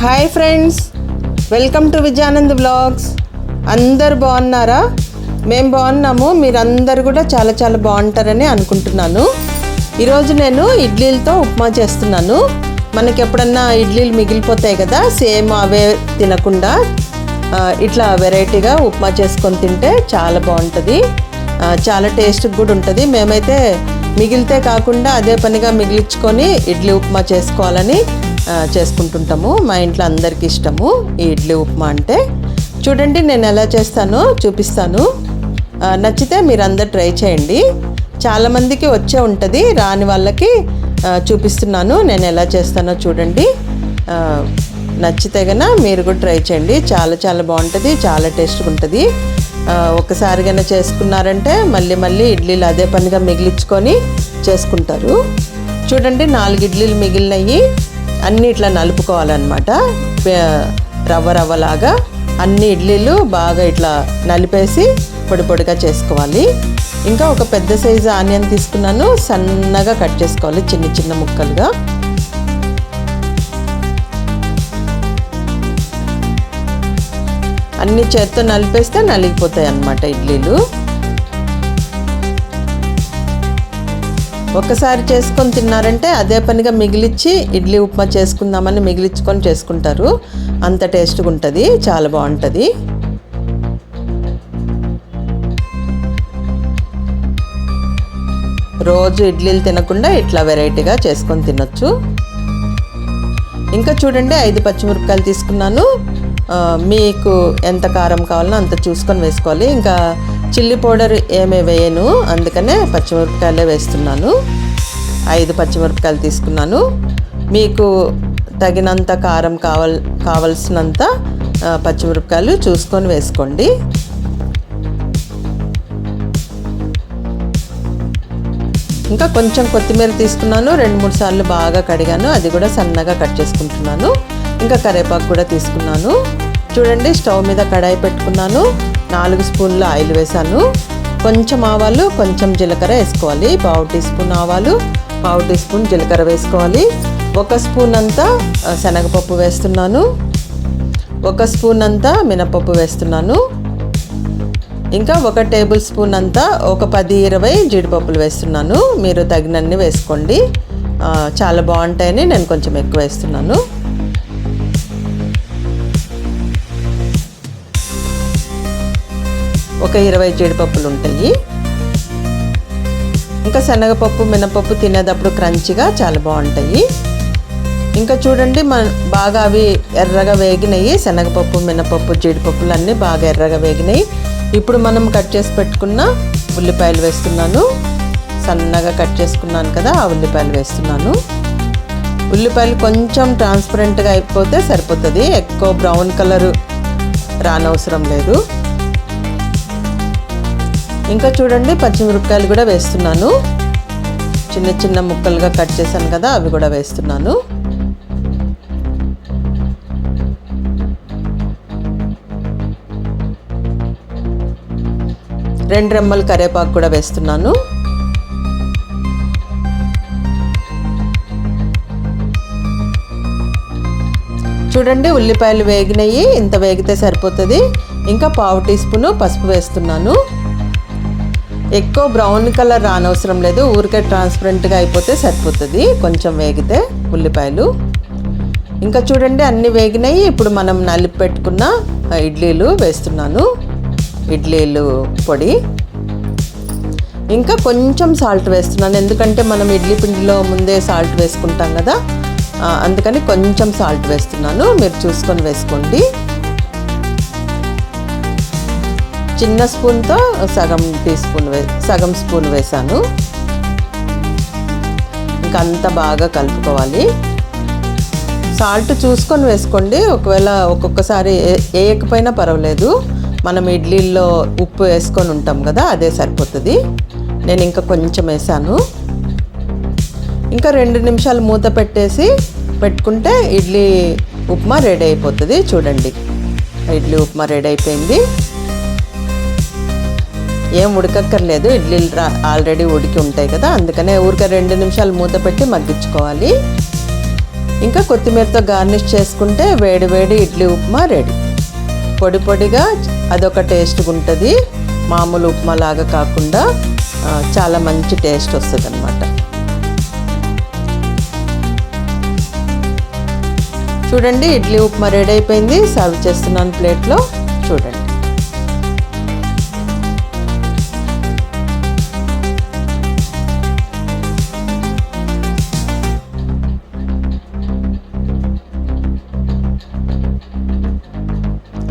Hi friends welcome to Vijayanand blogs అందరు బాగున్నారా? మేము బాగున్నాము మీరందరు కూడా చాలా చాలా బాగుంటారని అనుకుంటున్నాను. ఈరోజు నేను ఇడ్లీలతో ఉప్మా చేస్తున్నాను. మనకి ఎప్పుడన్నా ఇడ్లీలు మిగిలిపోతాయి కదా సేమ్ అవే తినకుండా ఇట్లా వెరైటీగా ఉప్మా చేసుకొని తింటే చాలా బాగుంటుంది. చాలా టేస్ట్ కూడా ఉంటుంది. మేమైతే మిగిలితే కాకుండా అదే పనిగా మిగిలించుకొని ఇడ్లీ ఉప్మా చేసుకోవాలని చేసుకుంటుంటాము. మా ఇంట్లో అందరికీ ఇష్టము. ఈ ఇడ్లీ ఉప్మా అంటే చూడండి నేను ఎలా చేస్తానో చూపిస్తాను. నచ్చితే మీరు అందరు ట్రై చేయండి. చాలామందికి వచ్చే ఉంటుంది రాని వాళ్ళకి చూపిస్తున్నాను నేను ఎలా చేస్తానో చూడండి. నచ్చితే గన మీరు కూడా ట్రై చేయండి. చాలా చాలా బాగుంటుంది చాలా టేస్ట్గా ఉంటుంది. ఆ, ఒకసారి కన్నా చేసుకున్నారంటే మళ్ళీ మళ్ళీ ఇడ్లీలు అదే పనిగా మిగిలించుకొని చేసుకుంటారు. చూడండి నాలుగు ఇడ్లీలు మిగిలినవి అన్నీ ఇట్లా నలుపుకోవాలన్నమాట. రవ్వ రవ్వలాగా అన్ని ఇడ్లీలు బాగా ఇట్లా నలిపేసి పొడి పొడిగా చేసుకోవాలి. ఇంకా ఒక పెద్ద సైజు ఆనియన్ తీసుకున్నాను సన్నగా కట్ చేసుకోవాలి చిన్న చిన్న ముక్కలుగా. అన్ని చేత్తో నలిపేస్తే నలిగిపోతాయి అన్నమాట ఇడ్లీలు. ఒక్కసారి చేసుకొని తిన్నారంటే అదే పనిగా మిగిలిచ్చి ఇడ్లీ ఉప్మా చేసుకుందామని మిగిలించుకొని చేసుకుంటారు. అంత టేస్ట్గా ఉంటుంది చాలా బాగుంటుంది. రోజు ఇడ్లీలు తినకుండా ఇట్లా వెరైటీగా చేసుకొని తినొచ్చు. ఇంకా చూడండి ఐదు పచ్చిమిరపకాయలు తీసుకున్నాను. మీకు ఎంత కారం కావాలో అంత చూసుకొని వేసుకోవాలి. ఇంకా చిల్లీ పౌడర్ ఏమీ వేయను అందుకనే పచ్చిమిరపకాయలే వేస్తున్నాను. ఐదు పచ్చిమిరపకాయలు తీసుకున్నాను. మీకు తగినంత కారం కావల్ కావలసినంత పచ్చిమిరపకాయలు చూసుకొని వేసుకోండి. ఇంకా కొంచెం కొత్తిమీర తీసుకున్నాను. రెండు మూడు సార్లు బాగా కడిగాను. అది కూడా సన్నగా కట్ చేసుకుంటున్నాను. ఇంకా కరివేపాకు కూడా తీసుకున్నాను. చూడండి స్టవ్ మీద కడాయి పెట్టుకున్నాను. నాలుగు స్పూన్ల ఆయిల్ వేసాను కొంచెం ఆవాలు కొంచెం జీలకర్ర వేసుకోవాలి. పావు టీ స్పూన్ ఆవాలు పావు టీ స్పూన్ జీలకర్ర వేసుకోవాలి. ఒక స్పూన్ అంతా శనగపప్పు వేస్తున్నాను. ఒక స్పూన్ అంతా మినపప్పు వేస్తున్నాను. ఇంకా ఒక టేబుల్ స్పూన్ అంతా ఒక పది ఇరవై జీడిపప్పులు వేస్తున్నాను. మీరు తగినన్ని వేసుకోండి. చాలా బాగుంటాయని నేను కొంచెం ఎక్కువ వేస్తున్నాను. ఒక ఇరవై జీడిపప్పులు ఉంటాయి. ఇంకా శనగపప్పు మినపప్పు తినేటప్పుడు క్రంచిగా చాలా బాగుంటాయి. ఇంకా చూడండి మన బాగా అవి ఎర్రగా వేగినాయి శనగపప్పు మినపప్పు జీడిపప్పులు అన్నీ బాగా ఎర్రగా వేగినాయి. ఇప్పుడు మనం కట్ చేసి పెట్టుకున్న ఉల్లిపాయలు వేస్తున్నాను. సన్నగా కట్ చేసుకున్నాను కదా ఆ ఉల్లిపాయలు వేస్తున్నాను. ఉల్లిపాయలు కొంచెం ట్రాన్స్పరెంట్గా అయిపోతే సరిపోతుంది. ఎక్కువ బ్రౌన్ కలర్ రానవసరం లేదు. ఇంకా చూడండి పచ్చిమిరపకాయలు కూడా వేస్తున్నాను. చిన్న చిన్న ముక్కలుగా కట్ చేశాను కదా అవి కూడా వేస్తున్నాను. రెండు రెమ్మలు కరివేపాకు కూడా వేస్తున్నాను. చూడండి ఉల్లిపాయలు వేగినాయి ఇంత వేగితే సరిపోతుంది. ఇంకా పావు టీ స్పూను పసుపు వేస్తున్నాను. ఎక్కువ బ్రౌన్ కలర్ రానవసరం లేదు. ఊరికే ట్రాన్స్పరెంట్గా అయిపోతే సరిపోతుంది. కొంచెం వేగితే ఉల్లిపాయలు. ఇంకా చూడండి అన్నీ వేగినాయి. ఇప్పుడు మనం నలిపి పెట్టుకున్న ఇడ్లీలు వేస్తున్నాను. ఇడ్లీలు పొడి. ఇంకా కొంచెం సాల్ట్ వేస్తున్నాను. ఎందుకంటే మనం ఇడ్లీ పిండిలో ముందే సాల్ట్ వేసుకుంటాం కదా. అందుకని కొంచెం సాల్ట్ వేస్తున్నాను. మీరు చూసుకొని వేసుకోండి. చిన్న స్పూన్తో సగం టీ స్పూన్ వే సగం స్పూన్ వేసాను ఇంకా అంతా బాగా కలుపుకోవాలి. సాల్ట్ చూసుకొని వేసుకోండి. ఒకవేళ ఒక్కొక్కసారి వేయకపోయినా పర్వాలేదు. మనం ఇడ్లీల్లో ఉప్పు వేసుకొని ఉంటాం కదా అదే సరిపోతుంది. నేను ఇంకా కొంచెం వేసాను ఇంకా రెండు నిమిషాలు మూత పెట్టేసి పెట్టుకుంటే ఇడ్లీ ఉప్మా రెడీ అయిపోతుంది. చూడండి. ఇడ్లీ ఉప్మా రెడీ అయిపోయింది. ఏం ఉడకక్కర్లేదు ఇడ్లీలు ఆల్రెడీ ఉడికి ఉంటాయి కదా అందుకనే ఊరికే రెండు నిమిషాలు మూత పెట్టి మగ్గించుకోవాలి. ఇంకా కొత్తిమీరతో గార్నిష్ చేసుకుంటే వేడి వేడి ఇడ్లీ ఉప్మా రెడీ. పొడి పొడిగా అదొక టేస్ట్గా ఉంటుంది మామూలు ఉప్మా లాగా కాకుండా చాలా మంచి టేస్ట్ వస్తుంది అనమాట చూడండి ఇడ్లీ ఉప్మా రెడీ అయిపోయింది సర్వ్ చేస్తున్నాను ప్లేట్లో చూడండి.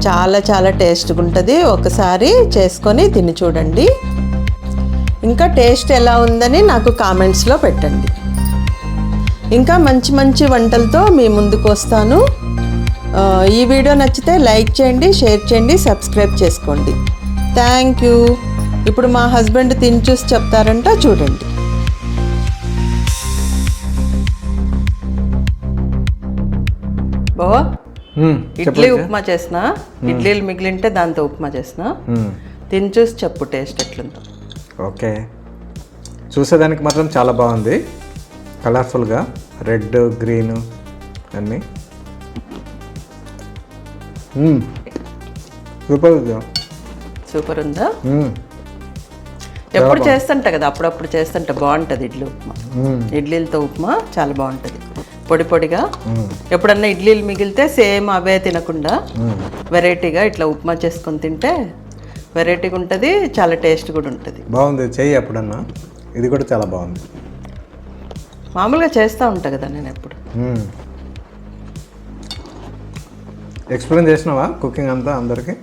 చాలా చాలా టేస్ట్గా ఉంటుంది. ఒకసారి చేసుకొని తిని చూడండి. ఇంకా టేస్ట్ ఎలా ఉందని నాకు కామెంట్స్లో పెట్టండి. ఇంకా మంచి మంచి వంటలతో మీ ముందుకు వస్తాను. ఈ వీడియో నచ్చితే లైక్ చేయండి షేర్ చేయండి సబ్స్క్రైబ్ చేసుకోండి. Thank you. ఇప్పుడు మా హస్బెండ్ తిని చూసి చెప్తారంట చూడండి. బావా? ఇడ్లీ ఉప్మా చేసిన ఇడ్లీలు మిగిలింటే దాంతో ఉప్మా చేసిన. తిని చూసి చెప్పు టేస్ట్ ఎట్లుందో. ఓకే. చూసేదానికి మాత్రం చాలా బాగుంది. కలర్ఫుల్గా రెడ్ గ్రీన్ అన్నీ. సూపర్ ఉంది. సూపర్ ఉందా. ఎప్పుడు చేస్తుంటా కదా అప్పుడప్పుడు చేస్తుంటే బాగుంటుంది ఇడ్లీ ఉప్మా. ఇడ్లీలతో ఉప్మా చాలా బాగుంటుంది. పొడి పొడిగా. ఎప్పుడన్నా ఇడ్లీలు మిగిలితే సేమ్ అవే తినకుండా. వెరైటీగా ఇట్లా ఉప్మా చేసుకొని తింటే వెరైటీగా ఉంటుంది చాలా టేస్ట్ కూడా ఉంటుంది. బాగుంది. చెయ్యి ఎప్పుడన్నా? ఇది కూడా చాలా బాగుంది. మామూలుగా చేస్తూ ఉంటా కదా నేను ఎప్పుడు. ఎక్స్ప్లెయిన్ చేసినావా కుకింగ్ అంతా అందరికి?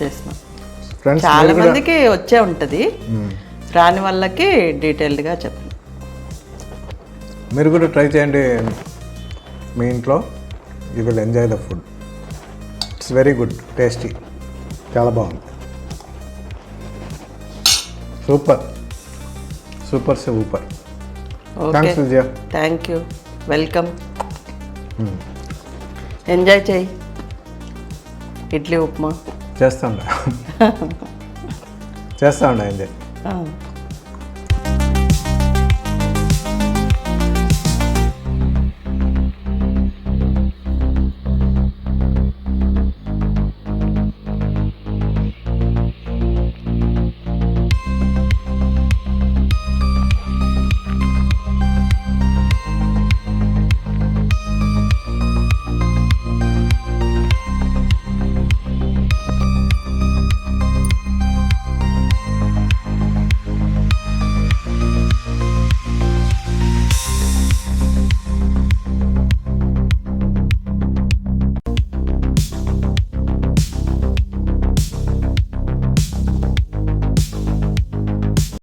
చేసిన. ఫ్రెండ్స్ చాలా మందికి వచ్చే ఉంటుంది. రాని వాళ్ళకి డీటెయిల్డ్గా చెప్పను. మీరు కూడా ట్రై చేయండి. మీ ఇంట్లో you will enjoy the food it's very good tasty చాలా బాగుంది. Super super super thanks Vijaya thank you welcome enjoy చేయి ఇడ్లీ ఉప్మా చేస్తా ఉండ చేస్తా ఉండ ఎంజాయ్.